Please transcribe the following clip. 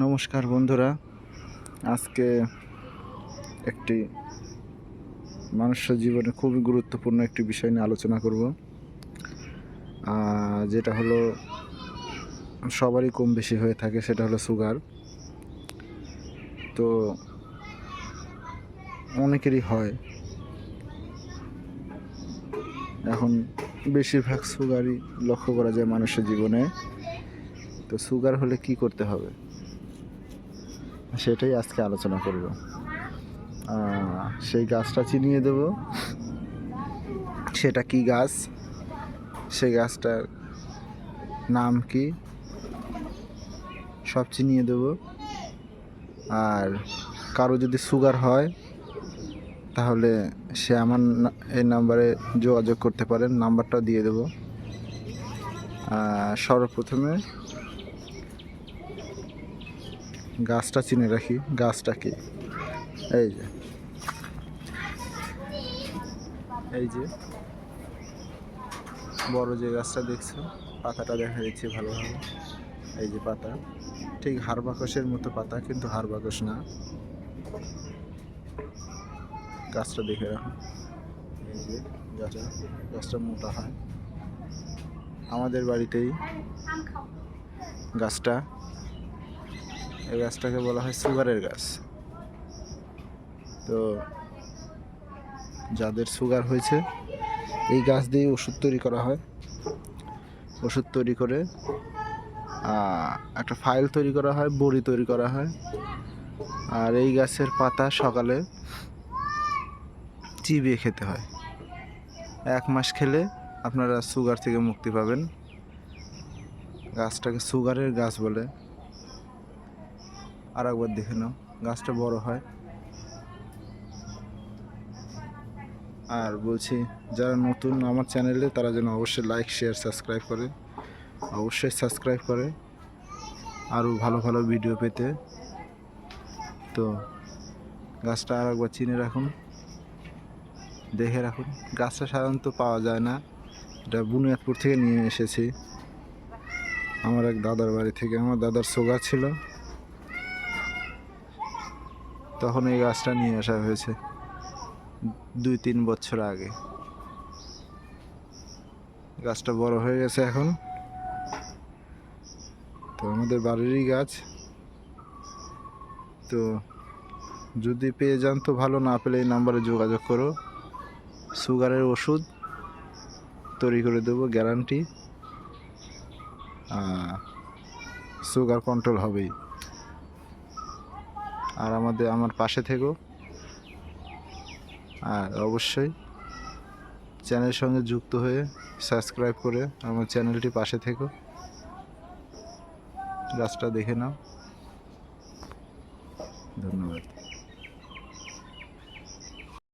নমস্কার বন্ধুরা। আজকে একটি মানুষের জীবনে খুবই গুরুত্বপূর্ণ একটি বিষয় নিয়ে আলোচনা করব। যেটা হলো সবারই কম বেশি হয়ে থাকে, সেটা হলো সুগার। তো অনেকেরই হয়। এখন বেশিরভাগ সুগারই লক্ষ্য করা যায় মানুষের জীবনে। তো সুগার হলে কি করতে হবে? সেটাই আজকে আলোচনা করব। সেই গাছটা চিনিয়ে দেব। সেটা কি গাছ? সেই গাছটার নাম কি? সব চিনিয়ে দেব। আর কারও যদি সুগার হয়, তাহলে সে আমার এই নাম্বারে যোগাযোগ করতে পারেন। নাম্বারটাও দিয়ে দেব। সর্বপ্রথমে গাছটা চিনে রাখি, গাছটা কি? এই যে। এই যে। বড় যে গাছটা দেখছ পাতাটা দেখা যাচ্ছে ভালোভাবে। এই যে পাতা। ঠিক হাড়বাকসের মতো পাতা, কিন্তু হাড়বাকস না। গাছটা দেখে রাখো এই যে গাছটা গাছটা মোটা হয়। আমাদের বাড়িতেই গাছটা এই গাছটাকে বলা হয় সুগারের গাছ। তো যাদের সুগার হয়েছে, এই গাছ দিয়ে ওষুধ তৈরি করা হয়। ওষুধ তৈরি করে একটা ফাইল তৈরি করা হয়, বড়ি তৈরি করা হয়। আর এই গাছের পাতা সকালে চিবিয়ে খেতে হয়। এক মাস খেলে আপনারা সুগার থেকে মুক্তি পাবেন। গাছটাকে সুগারের গাছ বলে। আর একবার দেখে নাও, গাছটা বড় হয়। আর বলছি, যারা নতুন আমার চ্যানেলে, তারা যেন অবশ্যই লাইক শেয়ার সাবস্ক্রাইব করে। অবশ্যই সাবস্ক্রাইব করে। আরও ভালো ভালো ভিডিও পেতে। তো গাছটা আর একবার চিনে রাখুন। দেখে রাখুন। গাছটা সাধারণত পাওয়া যায় না। এটা বুনিয়াদপুর থেকে নিয়ে এসেছি। আমার এক দাদার বাড়ি থেকে। আমার দাদার সোগা ছিল। তখন এই গাছটা নিয়ে আসা হয়েছে দুই তিন বছর আগে। গাছটা বড় হয়ে গেছে এখন। তো আমাদের বাড়িরই গাছ। তো যদি পেয়ে যান তো ভালো, না পেলে এই নাম্বারে যোগাযোগ করো। সুগারের ওষুধ তৈরি করে দেবো, গ্যারান্টি। সুগার কন্ট্রোল হবেই। আর আমাদের, আমার পাশে থেকো। আর অবশ্যই চ্যানেলের সঙ্গে যুক্ত হয়ে সাবস্ক্রাইব করে আমার চ্যানেলটি পাশে থেকো। গাছটা দেখে নাও। ধন্যবাদ।